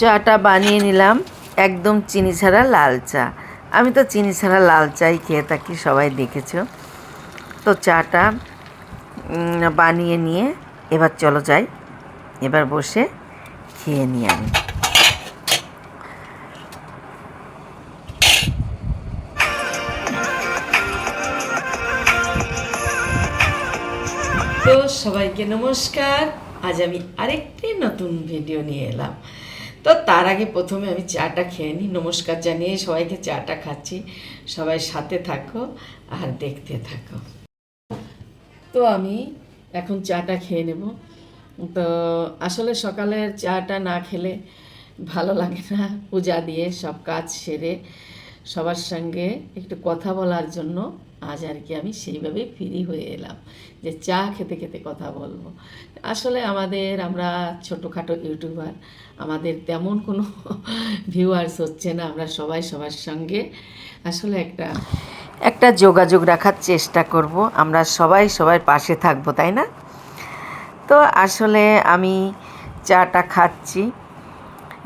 চাটা বানিয়ে নিলাম, একদম চিনি ছাড়া লাল চা। আমি তো চিনি ছাড়া লাল চাই খেয়ে থাকি, সবাই দেখেছ। তো চাটা বানিয়ে নিয়ে, এবার চলো যাই। এবার বসে খেয়ে নিই আমি। তো সবাইকে নমস্কার। আজ আমি আরেকটি নতুন ভিডিও নিয়ে এলাম। তো তার আগে প্রথমে আমি চাটা খেয়ে নিই। নমস্কার জানিয়ে সবাইকে চাটা খাচ্ছি। সবাই সাথে থাকো আর দেখতে থাকো। তো আমি এখন চাটা খেয়ে নেব। তো আসলে সকালের চাটা না খেলে ভালো লাগে না। পূজা দিয়ে সব কাজ সেরে সবার সঙ্গে একটু কথা বলার জন্য আজ আর কি আমি সেইভাবে ফ্রি হয়ে এলাম যে চা খেতে খেতে কথা বলব। আসলে আমাদের আমরা ছোটোখাটো ইউটিউবার, আমাদের তেমন কোনো ভিউয়ার্স হচ্ছে না, আমরা সবাই সবার সঙ্গে। আসলে একটা একটা যোগাযোগ রাখার চেষ্টা করব, আমরা সবাই সবার পাশে থাকব, তাই না? তো আসলে আমি চাটা খাচ্ছি।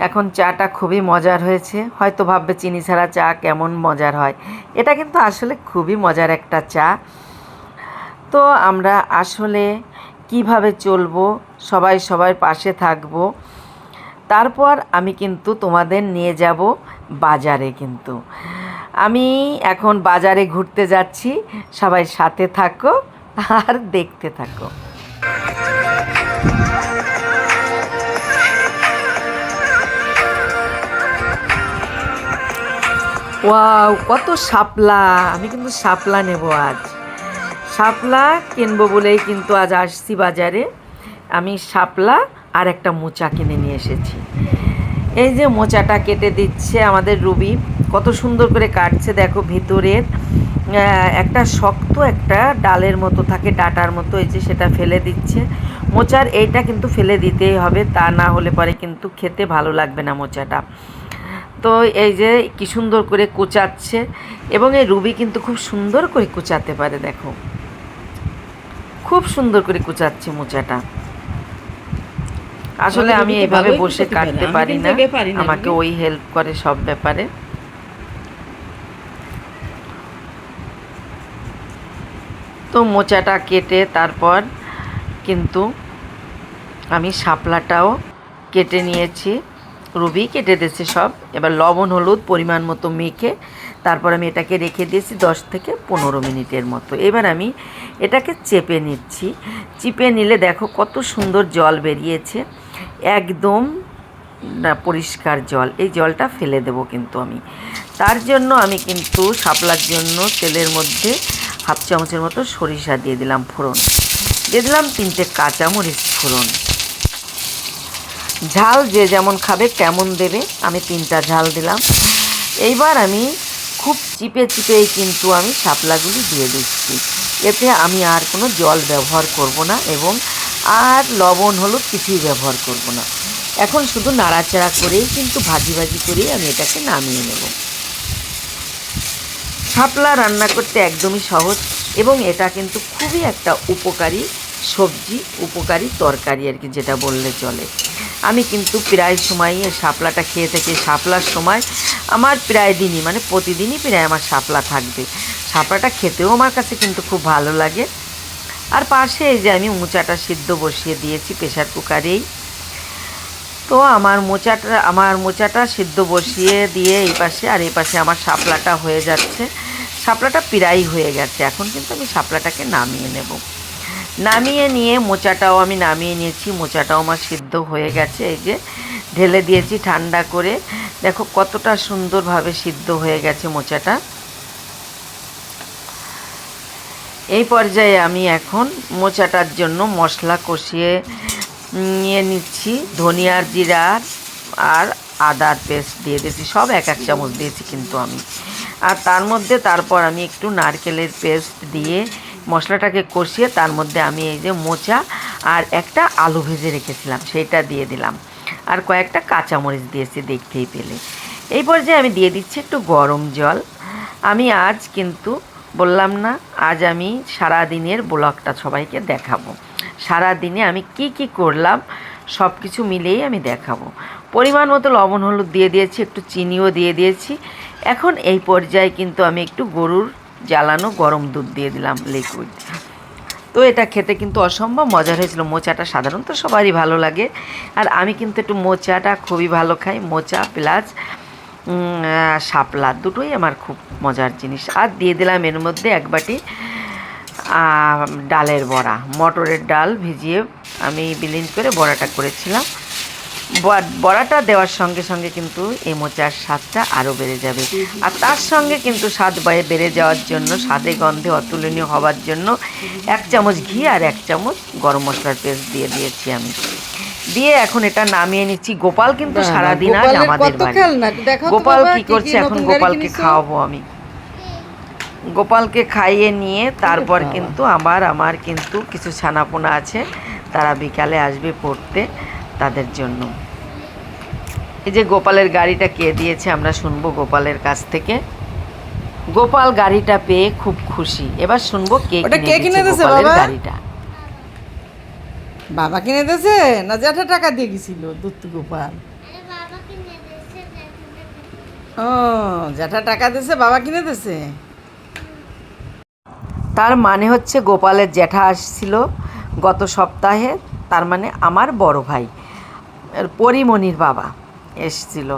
এখন চাটা খুবই মজার হয়েছে। হয়তো ভাববে চিনি ছাড়া চা কেমন মজার হয়। এটা কিন্তু আসলে খুবই মজার একটা চা। তো আমরা আসলে কীভাবে চলবো, সবাই সবার পাশে থাকব, তারপর আমি কিন্তু তোমাদের নিয়ে যাব বাজারে কিন্তু। আমি এখন বাজারে ঘুরতে যাচ্ছি, সবাই সাথে থাকো আর দেখতে থাকো। ওয়াও, কত শাপলা। আমি কিন্তু শাপলা নেব আজ। শাপলা কিনবো বলেই কিন্তু আজ আসছি বাজারে। আমি শাপলা আর একটা মোচা কিনে নিয়ে এসেছি। এই যে মোচাটা কেটে দিচ্ছে আমাদের রুবি। কত সুন্দর করে কাটছে, দেখো ভিতরের। একটা শক্ত একটা ডালের মতো থাকে, ডাটার মতো, এই যে সেটা ফেলে দিচ্ছে। মোচার এইটা কিন্তু ফেলে দিতেই হবে, তা না হলে পরে কিন্তু খেতে ভালো লাগবে না মোচাটা। তো এই যে কি সুন্দর করে কুচাচ্ছে এবং এই রুবি কিন্তু খুব সুন্দর করে কুচাতে পারে দেখো। খুব সুন্দর করে কুচাচ্ছে মোচাটা। আসলে আমি এভাবে বসে কাটতে পারি না, আমাকে ওই হেল্প করে সব ব্যাপারে। তো মোচাটা কেটে তারপর কিন্তু আমি শাপলাটাও কেটে নিয়েছি। রুবি কেটে দিয়েছে সব। এবার লবণ, হলুদ, পরিমাণ মতো মেখে তারপর আমি এটাকে রেখে দিয়েছি দশ থেকে পনেরো মিনিটের মতো। এবার আমি এটাকে চেপে নিচ্ছি। চিপে নিলে দেখো কত সুন্দর জল বেরিয়েছে। একদম পরিষ্কার জল। এই জলটা ফেলে দেবো কিন্তু আমি। তার জন্য আমি কিন্তু শাপলার জন্য তেলের মধ্যে হাফ চামচের মতো সরিষা দিয়ে দিলাম ফোড়ন। দিয়ে দিলাম তিনটে কাঁচামরিচ ফোড়ন। ঝাল যে যেমন খাবে তেমন দেবে। আমি তিনটা ঝাল দিলাম। এইবার আমি খুব চিপে চিপেই কিন্তু আমি শাপলাগুলি দিয়ে দিচ্ছি। এতে আমি আর কোনো জল ব্যবহার করব না এবং আর লবণ, হলুদ কিছুই ব্যবহার করব না। এখন শুধু নাড়াচাড়া করেই কিন্তু ভাজি ভাজি করেই আমি এটাকে নামিয়ে নেব। শাপলা রান্না করতে একদমই সহজ এবং এটা কিন্তু খুবই একটা উপকারী সবজি, উপকারী তরকারি আর কি যেটা বললে চলে। আমি কিন্তু প্রায় সময়ই এই শাপলাটা খেয়ে থেকে। শাপলার সময় আমার প্রায় দিনই মানে প্রতিদিনই প্রায় আমার শাপলা থাকবে। শাপলাটা খেতেও আমার কাছে কিন্তু খুব ভালো লাগে। আর পাশে এই যে আমি মোচাটা সিদ্ধ বসিয়ে দিয়েছি প্রেশার কুকারেই। তো আমার মোচাটা আমার মোচাটা সিদ্ধ বসিয়ে দিয়ে এই পাশে আর এই পাশে আমার শাপলাটা হয়ে যাচ্ছে। শাপলাটা প্রায় হয়ে গেছে। এখন কিন্তু আমি শাপলাটাকে নামিয়ে নেব। নামিয়ে নিয়ে মোচাটাও আমি নামিয়ে নিয়েছি, মোচাটাও আমার সিদ্ধ হয়ে গেছে, এই যে ঢেলে দিয়েছি ঠান্ডা করে। দেখো কতটা সুন্দরভাবে সিদ্ধ হয়ে গেছে মোচাটা। এই পর্যায়ে আমি এখন মোচাটার জন্য মশলা কষিয়ে নিয়ে নিচ্ছি, ধনিয়ার জিরার আর আদার পেস্ট দিয়ে দিয়েছি, সব এক এক চামচ দিয়েছি কিন্তু আমি। আর তার মধ্যে তারপর আমি একটু নারকেলের পেস্ট দিয়ে মশলাটাকে কষিয়ে তার মধ্যে আমি এই যে মোচা আর একটা আলু ভেজে রেখেছিলাম সেটা দিয়ে দিলাম। আর কয়েকটা কাঁচামরিচ দিয়েছি দেখতেই পেলে। এই পর্যায়ে আমি দিয়ে দিচ্ছি একটু গরম জল। আমি আজ কিন্তু বললাম না, আজ আমি সারা দিনের ব্লগটা সবাইকে দেখাবো। সারা দিনে আমি কি কি করলাম সব কিছু মিলেই আমি দেখাবো। পরিমাণ মতো লবণ, হলুদ দিয়ে দিয়েছি, একটু চিনিও দিয়ে দিয়েছি। এখন এই পর্যায়ে কিন্তু আমি একটু গরুর জ্বালানো গরম দুধ দিয়ে দিলাম লিকুইড তো এটা খেতে কিন্তু অসম্ভব মজার হয়েছিল। মোচাটা সাধারণত সবারই ভালো লাগে। আর আমি কিন্তু একটু মোচাটা খুবই ভালো খাই, মোচা প্লাস শাপলা দুটোই আমার খুব মজার জিনিস। আর দিয়ে দিলাম এর মধ্যে এক বাটি ডালের বড়া। মটরের ডাল ভিজিয়ে আমি বিলীন করে বড়াটা করেছিলাম। বড়াটা দেওয়ার সঙ্গে সঙ্গে কিন্তু এই মোচার স্বাদটা আরও বেড়ে যাবে। আর তার সঙ্গে কিন্তু স্বাদ বাড়ে বেড়ে যাওয়ার জন্য স্বাদে গন্ধে অতুলনীয় হওয়ার জন্য এক চামচ ঘি আর এক চামচ গরম মশলার পেস্ট দিয়ে দিয়েছি আমি। দিয়ে এখন এটা নামিয়ে নিচ্ছি। গোপাল কিন্তু সারাদিন আজ আমাদের বাড়ি। গোপাল কি করছে এখন গোপালকে খাওয়াবো আমি। গোপালকে খাইয়ে নিয়ে তারপর কিন্তু আমার আমার কিন্তু কিছু ছানাপোনা আছে। তারা বিকালে আসবে পড়তে। তাদের জন্য। এই যে গোপালের গাড়িটা কে দিয়েছে আমরা শুনব গোপালের কাছ থেকে। গোপাল গাড়িটা পেয়ে খুব খুশি। এবার শুনব কে কিনে কে কিনে দিয়েছে বাবা? গাড়িটা। বাবা কিনে দিয়েছে? না জ্যাঠা টাকা দিয়ে গেছিল দুধ গোপাল। ও জ্যাঠা টাকা দিয়েছে বাবা কিনে দিয়েছে? তার মানে হচ্ছে গোপালের জ্যাঠা আসছিল গত সপ্তাহে। তার মানে আমার বড় ভাই, পরিমণির বাবা এসছিল।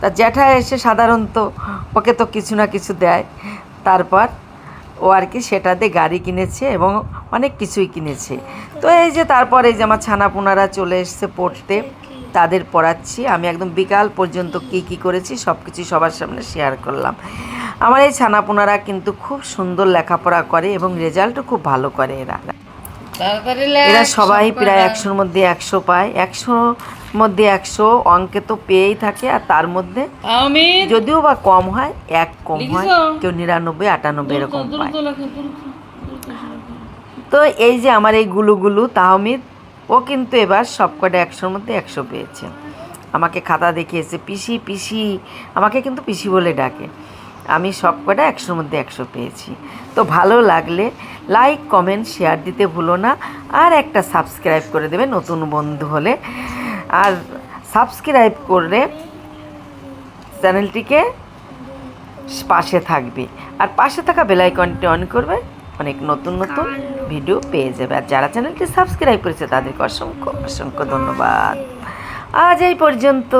তা জ্যাঠা এসে সাধারণত ওকে তো কিছু না কিছু দেয়। তারপর ও আর কি সেটা দিয়ে গাড়ি কিনেছে এবং অনেক কিছুই কিনেছে। তো এই যে তারপর এই যে আমার ছানাপোনারা চলে এসছে পড়তে, তাদের পড়াচ্ছি। আমি একদম বিকাল পর্যন্ত কি কি করেছি সব কিছু সবার সামনে শেয়ার করলাম। আমার এই ছানাপোনারা কিন্তু খুব সুন্দর লেখাপড়া করে এবং রেজাল্টও খুব ভালো করে এরা। এরা সবাই প্রায় একশোর মধ্যে একশো পায়। একশোর মধ্যে একশো অঙ্কে তো পেয়েই থাকে আর তার মধ্যে যদিও বা কম হয় এক কম হয় কেউ নিরানব্বই আটানব্বই এরকম পায়। তো এই যে আমার এই গুলুগুলু তাহমিদ ও কিন্তু এবার সবকটা একশোর মধ্যে একশো পেয়েছে। আমাকে খাতা দেখিয়েছে পিসি পিসি আমাকে কিন্তু পিসি বলে ডাকে। আমি সবকটা একশোর মধ্যে একশো পেয়েছি। তো ভালো লাগলে লাইক কমেন্ট শেয়ার দিতে ভুলো না। আর একটা সাবস্ক্রাইব করে দেবে নতুন বন্ধু হলে। আর সাবস্ক্রাইব করলে চ্যানেলটিকে পাশে থাকবে। আর পাশে থাকা বেলাইকনটি অন করবে। অনেক নতুন নতুন ভিডিও পেয়ে যাবে। আর যারা চ্যানেলটি সাবস্ক্রাইব করেছে তাদেরকে অসংখ্য অসংখ্য ধন্যবাদ। আজ এই পর্যন্ত।